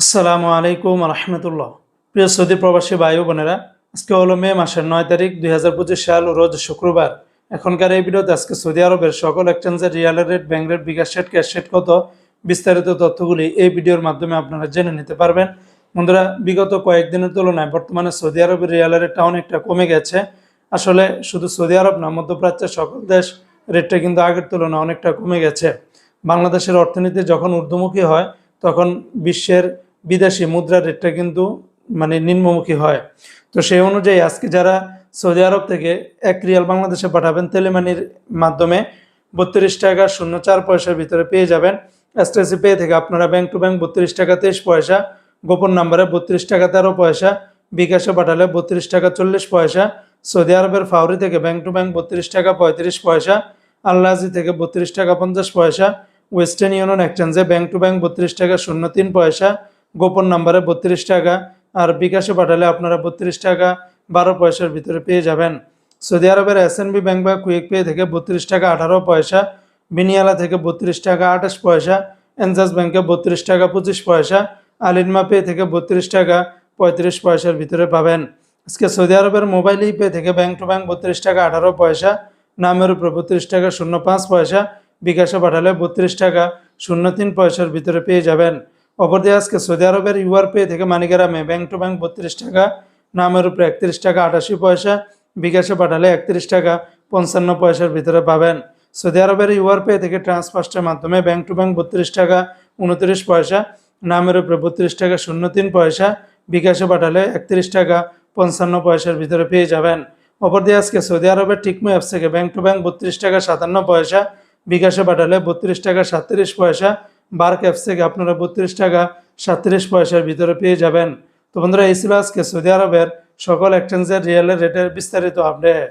আসসালামু আলাইকুম রহমতুল্লাহ প্রিয় সৌদি প্রবাসী ভাই বোনেরা, আজকে হলো মে মাসের নয় তারিখ দুই হাজার পঁচিশ সাল, রোজ শুক্রবার। এখনকার এই ভিডিওতে আজকে সৌদি আরবের সকল এক্সচেঞ্জের রিয়ালের rate bank rate bKash rate cash rate কত বিস্তারিত তথ্যগুলি এই ভিডিওর মাধ্যমে আপনারা জেনে নিতে পারবেন। বন্ধুরা, বিগত কয়েকদিনের তুলনায় বর্তমানে সৌদি আরবের রিয়ালের রেটটা অনেকটা কমে গেছে। আসলে শুধু সৌদি আরব না, মধ্যপ্রাচ্যের সকল দেশ রেটটা কিন্তু আগের তুলনায় অনেকটা কমে গেছে। বাংলাদেশের অর্থনীতি যখন ঊর্ধ্বমুখী হয়, তখন বিশ্বের বিদেশি মুদ্রার রেটটা কিন্তু মানে নিম্নমুখী হয়। তো সেই অনুযায়ী আজকে যারা সৌদি আরব থেকে এক রিয়াল বাংলাদেশে পাঠাবেন, তেলেমানির মাধ্যমে বত্রিশ টাকা শূন্য চার পয়সার ভিতরে পেয়ে যাবেন। এসটিসি পে থেকে আপনারা ব্যাংক টু ব্যাংক বত্রিশ টাকা তেইশ পয়সা, গোপন নাম্বারে বত্রিশ টাকা তেরো পয়সা, বিকাশে পাঠালে বত্রিশ টাকা চল্লিশ পয়সা, সৌদি আরবের ফাউরি থেকে ব্যাংক টু ব্যাংক বত্রিশ টাকা পঁয়ত্রিশ পয়সা আল্লাজি থেকে বত্রিশ টাকা পঞ্চাশ পয়সা, ওয়েস্টার্ন ইউনিয়ন এক্সচেঞ্জে ব্যাংক টু ব্যাংক বত্রিশ টাকা শূন্য তিন পয়সা গোপন নাম্বারে বত্রিশ টাকা আর বিকাশে পাঠালে আপনারা বত্রিশ টাকা বারো পয়সার ভিতরে পেয়ে যাবেন। সৌদি আরবের এসএনবি ব্যাংক বা কুইক পে থেকে বত্রিশ টাকা আঠারো পয়সা, বিনিয়ালা থেকে বত্রিশ টাকা আঠাশ পয়সা, এনজাস ব্যাংকে বত্রিশ টাকা পঁচিশ পয়সা, আলিনমা পে থেকে বত্রিশ টাকা পঁয়ত্রিশ পয়সার ভিতরে পাবেন। আজকে সৌদি আরবের মোবাইল পে থেকে ব্যাংক টু ব্যাংক বত্রিশ টাকা আঠারো পয়সা, নামের উপরে বত্রিশ টাকা শূন্য পাঁচ পয়সা, বিকাশে পাঠালে বত্রিশ টাকা শূন্য তিন পয়সার ভিতরে পেয়ে যাবেন। অপরদিকে আজকে সৌদি আরবের ইউআর পে থেকে মানিগ্রামে ব্যাংক টু ব্যাংক বত্রিশ টাকা নামের উপরে একত্রিশ টাকা আটাশি পয়সা, বিকাশে পাঠালে একত্রিশ টাকা পঞ্চান্ন পয়সার ভিতরে পাবেন। সৌদি আরবের ইউআর পে থেকে ট্রান্সফার্স্টের মাধ্যমে ব্যাংক টু ব্যাংক বত্রিশ টাকা উনত্রিশ পয়সা নামের উপরে বত্রিশ টাকা শূন্য তিন পয়সা, বিকাশে পাঠালে একত্রিশ টাকা পঞ্চান্ন পয়সার ভিতরে পেয়ে যাবেন। অপরদিকে আজকে সৌদি আরবের টিকমো অ্যাপস থেকে ব্যাংক টু ব্যাংক বত্রিশ টাকা সাতান্ন পয়সা, বিকাশে পাঠালে বত্রিশ টাকা সাতত্রিশ পয়সা বার্ক অ্যাপস থেকে আপনারা বত্রিশ টাকা সাতত্রিশ পয়সার ভিতরে পেয়ে যাবেন। তো বন্ধুরা, এই ছিল আজকে সৌদি আরবের সকল এক্সচেঞ্জের রিয়েলের রেটের বিস্তারিত আপডেট